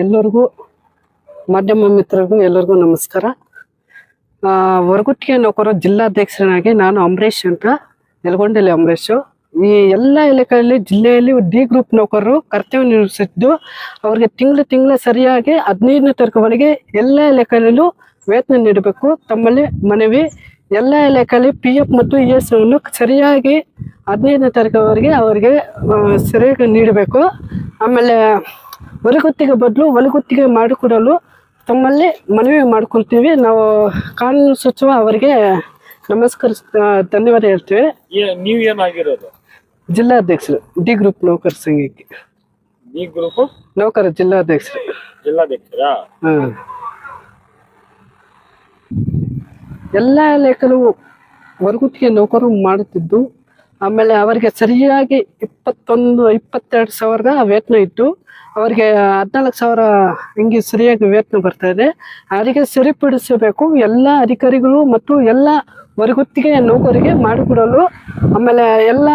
ಎಲ್ಲರಿಗೂ, ಮಾಧ್ಯಮ ಮಿತ್ರರಿಗೂ ಎಲ್ಲರಿಗೂ ನಮಸ್ಕಾರ. ಹೊರಗುಟ್ಟಿಗೆ ನೌಕರ ಜಿಲ್ಲಾಧ್ಯಕ್ಷನಾಗಿ ನಾನು ಅಂಬರೀಷ್ ಅಂತ ನೆಲಗೊಂಡಲ್ಲಿ ಅಂಬರೀಶ್ ಈ ಎಲ್ಲ ಇಲಾಖೆಯಲ್ಲಿ ಜಿಲ್ಲೆಯಲ್ಲಿ ಡಿ ಗ್ರೂಪ್ ನೌಕರರು ಕರ್ತವ್ಯ ನಿರ್ವಹಿಸಿದ್ದು, ಅವರಿಗೆ ತಿಂಗಳು ತಿಂಗಳು ಸರಿಯಾಗಿ ಹದಿನೈದನೇ ತಾರೀಕುವರೆಗೆ ಎಲ್ಲ ಇಲಾಖೆಯಲ್ಲೂ ವೇತನ ನೀಡಬೇಕು. ತಮ್ಮಲ್ಲಿ ಮನವಿ, ಎಲ್ಲ ಇಲಾಖೆಯಲ್ಲಿ ಪಿ ಎಫ್ ಮತ್ತು ಇ ಎಸ್ ಅನ್ನು ಸರಿಯಾಗಿ ಹದಿನೈದನೇ ತಾರೀಕುವರೆಗೆ ಅವರಿಗೆ ಸರಿಯಾಗಿ ನೀಡಬೇಕು. ಆಮೇಲೆ ಹೊರಗುತ್ತಿಗೆ ಬದಲು ಹೊಲಗುತ್ತಿಗೆ ಮಾಡಿಕೊಡಲು ತಮ್ಮಲ್ಲಿ ಮನವಿ ಮಾಡ್ಕೊಳ್ತೀವಿ. ನಾವು ಕಾನೂನು ಸಚಿವ ಅವರಿಗೆ ನಮಸ್ಕಾರ ಧನ್ಯವಾದ ಹೇಳ್ತೀವಿ. ನೀವು ಏನಾಗಿರೋದು ಜಿಲ್ಲಾಧ್ಯಕ್ಷರು ಡಿ ಗ್ರೂಪ್ ನೌಕರ ಸಂಘಕ್ಕೆ. ಈ ಗ್ರೂಪ್? ನೌಕರ ಜಿಲ್ಲಾಧ್ಯಕ್ಷರು. ಜಿಲ್ಲಾಧ್ಯಕ್ಷರಾ? ಹಾಂ. ಎಲ್ಲ ಲೆಕ್ಕಲು ಹೊರಗುತ್ತಿಗೆ ನೌಕರು ಮಾಡುತ್ತಿದ್ದು ಆಮೇಲೆ ಅವರಿಗೆ ಸರಿಯಾಗಿ ಇಪ್ಪತ್ತೊಂದು ಇಪ್ಪತ್ತೆರಡು ಸಾವಿರದ ವೇತನ ಇತ್ತು. ಅವರಿಗೆ ಹದಿನಾಲ್ಕು ಸಾವಿರ ಹಿಂಗೆ ಸರಿಯಾಗಿ ವೇತನ ಬರ್ತಾ ಇದೆ. ಅವರಿಗೆ ಸರಿಪಡಿಸಬೇಕು ಎಲ್ಲ ಅಧಿಕಾರಿಗಳು ಮತ್ತು ಎಲ್ಲ ಹೊರಗುತ್ತಿಗೆ ನೌಕರಿಗೆ ಮಾಡಿಕೊಡಲು. ಆಮೇಲೆ ಎಲ್ಲ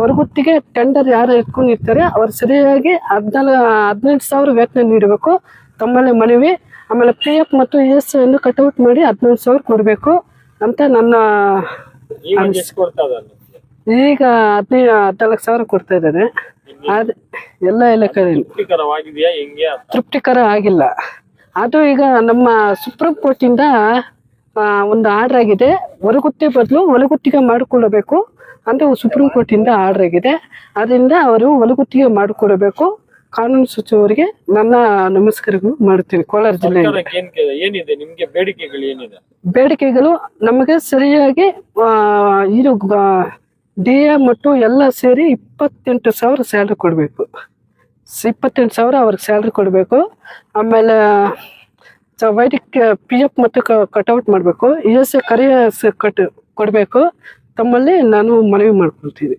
ಹೊರಗುತ್ತಿಗೆ ಟೆಂಡರ್ ಯಾರು ಇಟ್ಕೊಂಡಿರ್ತಾರೆ ಅವ್ರು ಸರಿಯಾಗಿ ಹದಿನಾಲ್ಕು ಹದಿನೆಂಟು ಸಾವಿರ ವೇತನ ನೀಡಬೇಕು. ತಮ್ಮಲ್ಲಿ ಮನವಿ ಆಮೇಲೆ ಪಿ ಎಫ್ ಮತ್ತು ಇ ಎಸ್ ಅನ್ನು ಕಟ್ಔಟ್ ಮಾಡಿ ಹದಿನೆಂಟು ಸಾವಿರ ಕೊಡಬೇಕು ಅಂತ ನನ್ನ ಈಗ ಹದಿನೈದು ಹದಿನಾಲ್ಕು ಸಾವಿರ ಕೊಡ್ತಾ ಇದ್ದಾರೆ. ಅದು ಎಲ್ಲ ಇಲಾಖೆಯಲ್ಲಿ ತೃಪ್ತಿಕರವಾಗಿದೆಯಾ ಹೆಂಗೆ ಅಂತ? ತೃಪ್ತಿಕರ ಆಗಿಲ್ಲ. ಅದು ಈಗ ನಮ್ಮ ಸುಪ್ರೀಂ ಕೋರ್ಟಿಂದ ಆ, ಒಂದು ಆರ್ಡರ್ ಆಗಿದೆ. ಹೊರಗುತ್ತಿ ಬದಲು ಹೊಲಗುತ್ತಿಗೆ ಮಾಡಿಕೊಳ್ಳಬೇಕು ಅಂತ ಸುಪ್ರೀಂ ಕೋರ್ಟಿಂದ ಆರ್ಡರ್ ಆಗಿದೆ. ಅದರಿಂದ ಅವರು ಹೊಲಗುತ್ತಿಗೆ ಮಾಡಿಕೊಡಬೇಕು ಕಾನೂನು ಸಚಿವರಿಗೆ ನನ್ನ ನಮಸ್ಕಾರಗಳು ಮಾಡುತ್ತೇನೆ ಕೋಲಾರ ಜಿಲ್ಲೆ ಸರ್ಕಾರಕ್ಕೆ ಏನ್ ಕೆ- ಏನಿದೆ? ನಿಮ್ಗೆ ಬೇಡಿಕೆಗಳು ಏನಿದೆ? ಬೇಡಿಕೆಗಳು ನಮಗೆ ಸರಿಯಾಗಿ ಆ, ಇದು ಡಿ ಎ ಮತ್ತು ಎಲ್ಲ ಸೇರಿ ಇಪ್ಪತ್ತೆಂಟು ಸಾವಿರ ಸ್ಯಾಲ್ರಿ ಕೊಡಬೇಕು. ಇಪ್ಪತ್ತೆಂಟು ಸಾವಿರ ಅವ್ರಿಗೆ ಸ್ಯಾಲ್ರಿ ಕೊಡಬೇಕು. ಆಮೇಲೆ, ಸ ವೈದ್ಯಕ ಪಿ ಎಫ್ ಮತ್ತು ಕಟ್ಔಟ್ ಮಾಡಬೇಕು. ಇ ಎಸ್ ಎ ಕರಿಯ ಕಟ್, ಕೊಡಬೇಕು. ತಮ್ಮಲ್ಲಿ ನಾನು ಮನವಿ ಮಾಡ್ಕೊಳ್ತೀನಿ.